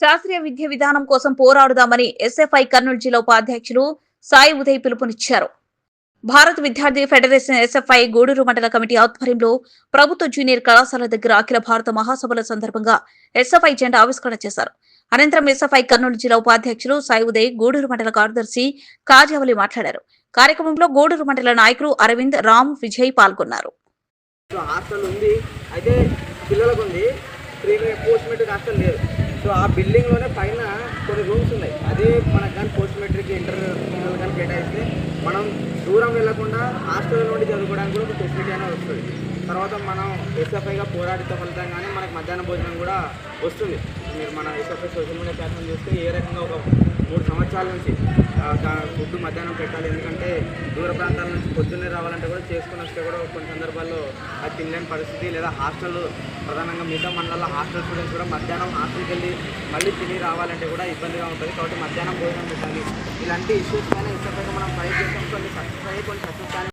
శాస్త్రీయ విద్య విధానం కోసం పోరాడుదామని ఎస్ఎఫ్ఐ కర్నూలు జిల్లా ఉపాధ్యక్షులు సాయి ఉదయ్ పిలుపునిచ్చారు. భారత విద్యార్థి ఫెడరేషన్ ఎస్ఎఫ్ఐ గూడూరు మండల కమిటీ ఆధ్వర్యంలో ప్రభుత్వ జూనియర్ కళాశాల దగ్గర అఖిల భారత మహాసభల సందర్భంగా ఎస్ఎఫ్ఐ జెండా ఆవిష్కరణ చేశారు. అనంతరం ఎస్ఎఫ్ఐ కర్నూలు జిల్లా ఉపాధ్యక్షులు సాయి ఉదయ్ గూడూరు మండల కార్యదర్శి కాజావలి మాట్లాడారు. కార్యక్రమంలో గూడూరు మండల నాయకులు అరవింద్ రామ్ విజయ్ పాల్గొన్నారు. హాస్టల్ ఉంది. అయితే పిల్లలకు ఉంది. పోస్ట్ మెట్రిక్ హాస్టల్ లేదు. సో ఆ బిల్డింగ్లోనే పైన కొన్ని రూమ్స్ ఉన్నాయి. అదే మనకు కానీ పోస్ట్ మెట్రిక్ ఇంటర్ కానీ కేటాయిస్తే మనం దూరం వెళ్ళకుండా హాస్టల్ నుండి చదువుకోవడానికి కూడా ఒక ఫెసిలిటీ అనేది వస్తుంది. తర్వాత మనం ఎస్ఎఫ్ఐగా పోరాడితో ఫలితంగానే మనకు మధ్యాహ్న భోజనం కూడా వస్తుంది. మీరు మన ఎస్ఎఫ్ఐ సోషల్ మీడియా ప్లాట్ఫామ్ చూస్తే ఏ రకంగా ఒక మూడు సంవత్సరాల నుంచి ఫుడ్ మధ్యాహ్నం పెట్టాలి. ఎందుకంటే దూర ప్రాంతాల నుంచి పొద్దున్నే రావాలంటే కూడా చేసుకుని వస్తే కూడా కొన్ని సందర్భాల్లో అది తినలేని పరిస్థితి. లేదా హాస్టల్ ప్రధానంగా మిగతా మండలాల్లో హాస్టల్ స్టూడెంట్స్ కూడా మధ్యాహ్నం హాస్టల్కి వెళ్ళి మళ్ళీ తిని రావాలంటే కూడా ఇబ్బందిగా ఉంటుంది. కాబట్టి మధ్యాహ్నం భోజనం పెట్టాలి. ఇలాంటి ఇష్యూస్ కానీ ఇష్టపడి మనం ఫైట్ చేసాం. కొన్ని సక్సెస్ అయ్యి కొన్ని సక్సెస్ కానీ